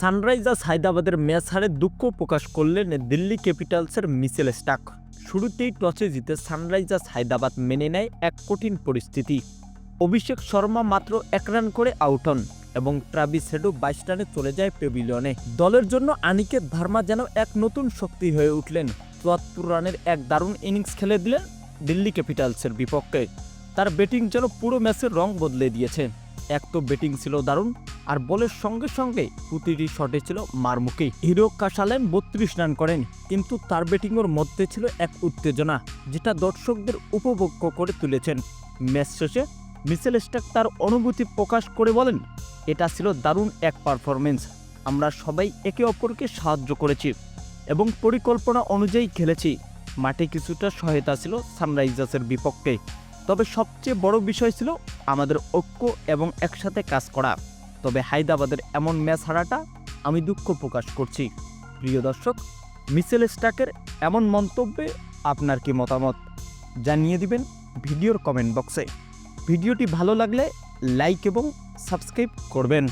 Sunrisers হায়দ্রাবাদের match হারে দুঃখ প্রকাশ করলেন দিল্লি ক্যাপিটালসের মিচেল স্টাক। শুরুতেই টসে জিতে সানরাইজার্স হায়দ্রাবাদ মেনে নেয় এক কঠিন পরিস্থিতি। অভিষেক শর্মা মাত্র এক রান করে আউট হন এবং ট্রাভিস হেডো বাইশ রানে চলে যায় পেভিলিয়নে। দলের জন্য আনিকেত ভার্মা যেন এক নতুন শক্তি হয়ে উঠলেন। চুয়াত্তর রানের এক দারুণ ইনিংস খেলে দিলেন দিল্লি ক্যাপিটালসের বিপক্ষে। তার ব্যাটিং যেন পুরো ম্যাচের রং বদলে দিয়েছে। এক তো ব্যাটিং ছিল দারুণ আর বলের সঙ্গে সঙ্গে প্রতিটি শটে ছিল মারমুখী। হিরো কাশালেন বত্রিশ রান করেন, কিন্তু তার ব্যাটিংয়ের মধ্যে ছিল এক উত্তেজনা, যেটা দর্শকদের উপভোগ্য করে তুলেছেন। ম্যাচ শেষে মিসেল স্টাক তার অনুভূতি প্রকাশ করে বলেন, এটা ছিল দারুণ এক পারফরমেন্স আমরা সবাই একে অপরকে সাহায্য করেছি এবং পরিকল্পনা অনুযায়ী খেলেছি। মাঠে কিছুটা সহায়তা ছিল সানরাইজার্সের বিপক্ষে। তবে সবচেয়ে বড় বিষয় ছিল আমাদের ঐক্য এবং একসাথে কাজ করা। তবে হায়দ্রাবাদের এমন ম্যাচ হারাটা আমি দুঃখ প্রকাশ করছি। প্রিয় দর্শক, মিসেল স্টাকের এমন মন্তব্যে আপনার কি মতামত? জানিয়ে দিবেন ভিডিওর কমেন্ট বক্সে। ভিডিওটি ভালো লাগলে লাইক এবং সাবস্ক্রাইব করবেন।